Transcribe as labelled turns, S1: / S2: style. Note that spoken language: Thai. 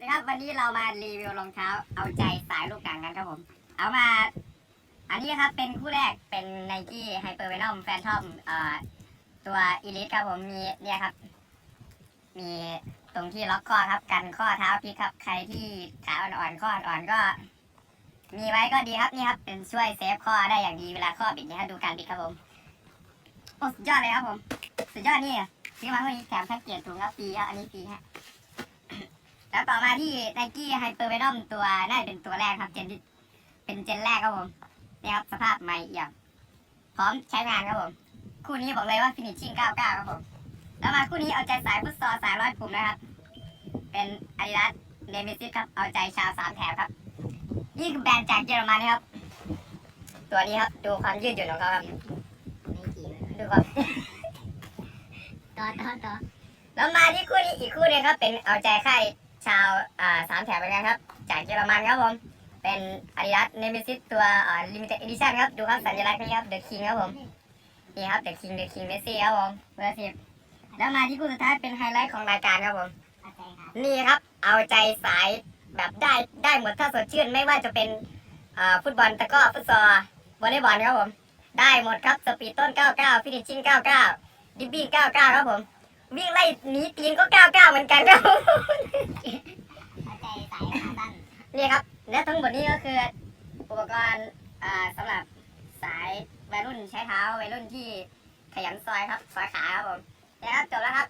S1: นะครับวันนี้เรามารีวิวรองเท้า เอาใจสายลูกหนังกันครับผม เอามา อันนี้ครับเป็นคู่แรกเป็น n นกี้ไฮเปอร์เวนอมแฟนทอมเอ่อตัวอีลิทครับผมมีเนี่ยครับ มีตรงที่ล็อกข้อครับกันข้อเท้าพลิกครับใครที่ขาอ่อนๆข้ออ่อนๆก็ มีไว้ก็ดีครับนี่ครับ เป็นช่วยเซฟข้อได้อย่างดีเวลาข้อบิดนะครับดูการบิดครับผมโอ้สุดยอดเลยครับผม สุดยอดนี่ซื้อมาเพื่อนี้แถมแพ็กเกจถุงครับฟรีครับอันนี้ฟรีฮะ แล้วต่อมาที่ไนกี้ไฮเปอร์เวนอมตัวน่าจะเป็นตัวแรกครับเจนที่เป็นเจนแรกครับผมนี่ครับสภาพใหม่เอี่ยมพร้อมใช้งานครับผม คู่นี้บอกเลยว่าฟินิชชิ่ง 99 ครับผม แล้วมาคู่นี้เอาใจสายฟุตซอลสายร้อยปุ่มนะครับ เป็นอาดิดาสเนมิซิสครับ เอาใจชาวสามแถบครับ นี่คือแบรนด์จากเยอรมันนะครับ ตัวนี้ครับดูความยืดหยุ่นของเขาครับดูความ
S2: ต่อต่อต่อ
S1: แล้วมาที่คู่นี้อีกคู่หนึงครับเป็นเอาใจค่าย ชาวอ่าสามแถบเหมือนกันครับ จากเยอรมันครับผม เป็น Adidas Nemesis ตัวอ่า Limited Edition ครับ ดูครับสัญลักษณ์นี้ครับ The King ครับผม นี่ครับ The King The King Messi ครับผมเบอร์สิบแล้วมาที่คู่สุดท้ายเป็นไฮไลท์ของรายการครับผม นี่ครับ เอาใจสายแบบได้ได้หมดถ้าสดชื่นไม่ว่าจะเป็นฟุตบอลตะก้อฟุตซอลวอลเลย์บอลครับผม ได้หมดครับสปีดต้น 99 ฟินิชชิ่ง 99 ดิบบิ้99 ครับผม วิ่งไล่หนีตีนก็ก้าวๆเหมือนกันครับนี่ครับ และทั้งหมดนี้ก็คือ อุปกรณ์อ่าสำหรับสายวัยรุ่นใช้เท้าวัยรุ่นที่ขยันซอยครับซอยขาครับผมนะครับจบแล้วครับ